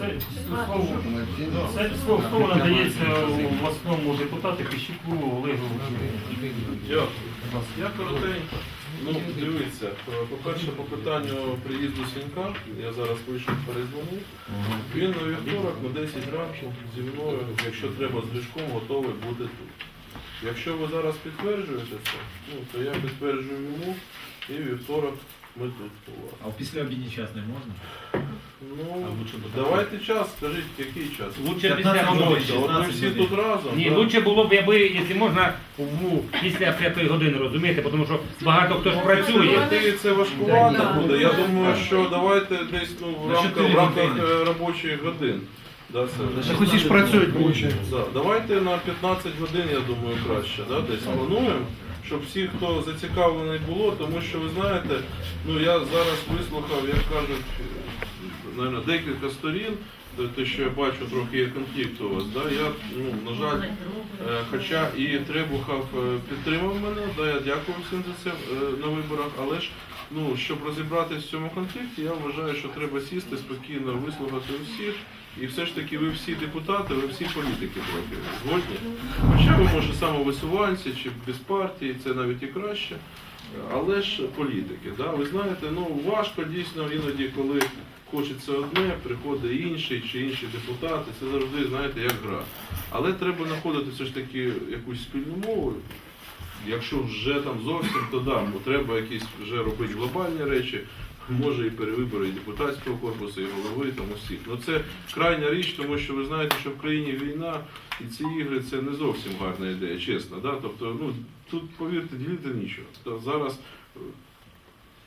Це слово, це слово, слово надається у власному депутату Піщуку Олегу. Дякую. Я коротенько. Ну, дивіться, по-перше, по питанню приїзду Сінька, я зараз вийшов перезвонив. Він на вівторок на 10 ранку зі мною, якщо треба з Гришком, готовий бути тут. Якщо ви зараз підтверджуєте це, ну, то я підтверджую йому і вівторок ми тут у вас. А в післяобідній час не можна? Ну, лучше до давайте час, скажіть, який час? Лучше 15 після годин. ночі. От ми 16 всі годин. тут разом. Ні, да? лучше було б, якби, якщо можна, в, після п'ятої години, розумієте, тому що багато хто ж працює. Працює. Це важкувато Да. буде. Я думаю, що давайте десь ну, в На рамках, чотири в рамках години. е, робочих годин. Да, це. Так усі ж працюють, виходить. Да, давайте на 15 годин, я думаю, краще. Да, десь плануємо, щоб всі, хто зацікавлений було, тому що ви знаєте, ну я зараз вислухав, як кажуть, е, наверно, декілька сторін. Те- Те, що я бачу, трохи є конфлікт у вас. Да? Я, ну, на жаль, Е, Хоча і Требухов е, підтримав мене, да, я дякую всім за це е, на виборах, але ж ну, щоб розібратися в цьому конфлікті, я вважаю, що треба сісти спокійно, вислухати усіх. І все ж таки ви всі депутати, ви всі політики трохи згодні. Хоча ви може самовисуванці чи без партії, це навіть і краще. Але ж політики, да? ви знаєте, ну важко дійсно іноді, коли хочеться одне, приходить інший чи інші депутати. Це завжди, знаєте, як гра. Але треба знаходити все ж таки якусь спільну мову. Якщо вже там зовсім, то да, бо треба якісь вже робити глобальні речі. Може і перевибори і депутатського корпусу, і голови, там усіх. Ну це крайня річ, тому що ви знаєте, що в країні війна і ці ігри це не зовсім гарна ідея, чесно. Да? Тобто, ну тут повірте, ділити нічого. Зараз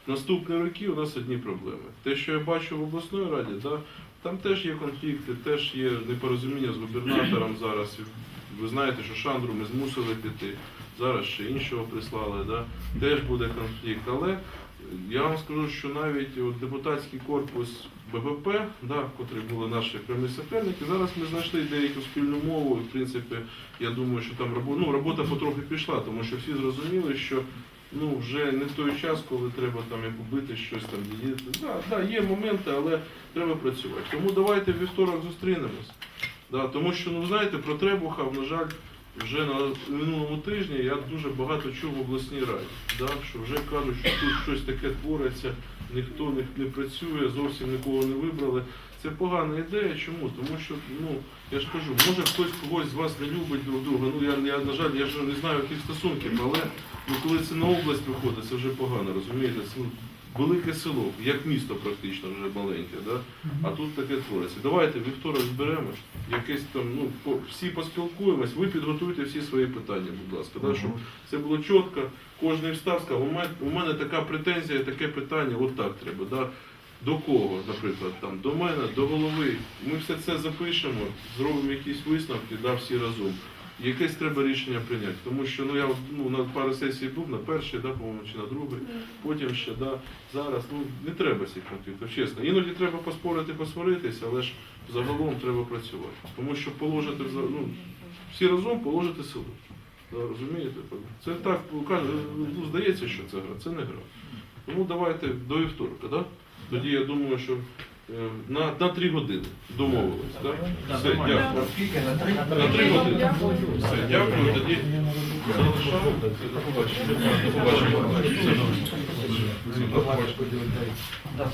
наступні роки у нас одні проблеми. Те, що я бачу в обласної раді, да, там теж є конфлікти, теж є непорозуміння з губернатором зараз. Ви знаєте, що Шандру ми змусили піти, зараз ще іншого прислали, да? теж буде конфлікт. Але я вам скажу, що навіть от депутатський корпус ББП, да, котрі були наші прямі суперники, зараз ми знайшли деяку спільну мову. І, в принципі, я думаю, що там робота, ну, робота потрохи пішла, тому що всі зрозуміли, що ну, вже не той час, коли треба там як бити щось там діяти. Да, да, є моменти, але треба працювати. Тому давайте вівторок зустрінемось. Да, тому що, ну знаєте, про Требуха, на жаль, вже на минулому тижні я дуже багато чув в обласній раді. Да, що вже кажуть, що тут щось таке твориться, ніхто не, не працює, зовсім нікого не вибрали. Це погана ідея. Чому? Тому що, ну, я ж кажу, може хтось когось з вас не любить друг друга. Ну я, я на жаль, я ж не знаю яких стосунків, але ну, коли це на область виходить, це вже погано, розумієте? Це велике село, як місто практично вже да? а тут таке твориться. Давайте вівторок зберемось, якесь там, ну, всі поспілкуємось, ви підготуйте всі свої питання, будь ласка, да, щоб це було чітко, кожен встав, сказав, у мене, у мене така претензія, таке питання, от так треба. Да? До кого, наприклад, там, до мене, до голови. Ми все це запишемо, зробимо якісь висновки, да, всі разом. Якесь треба рішення прийняти. Тому що ну, я ну, на пару сесій був, на першій, да, по-моєму, чи на другій, потім ще, да, зараз. Ну, не треба цих конфліктів, чесно. Іноді треба поспорити, посваритися, але ж загалом треба працювати. Тому що положити, ну, всі разом положити село. Да, розумієте? Це так, ну, здається, що це гра, це не гра. Тому давайте до вівторка, да? Тоді я думаю, що на, на три години домовились. Так? Все, дякую. На три години. Все, дякую. Тоді побачення. До побачення. До побачення.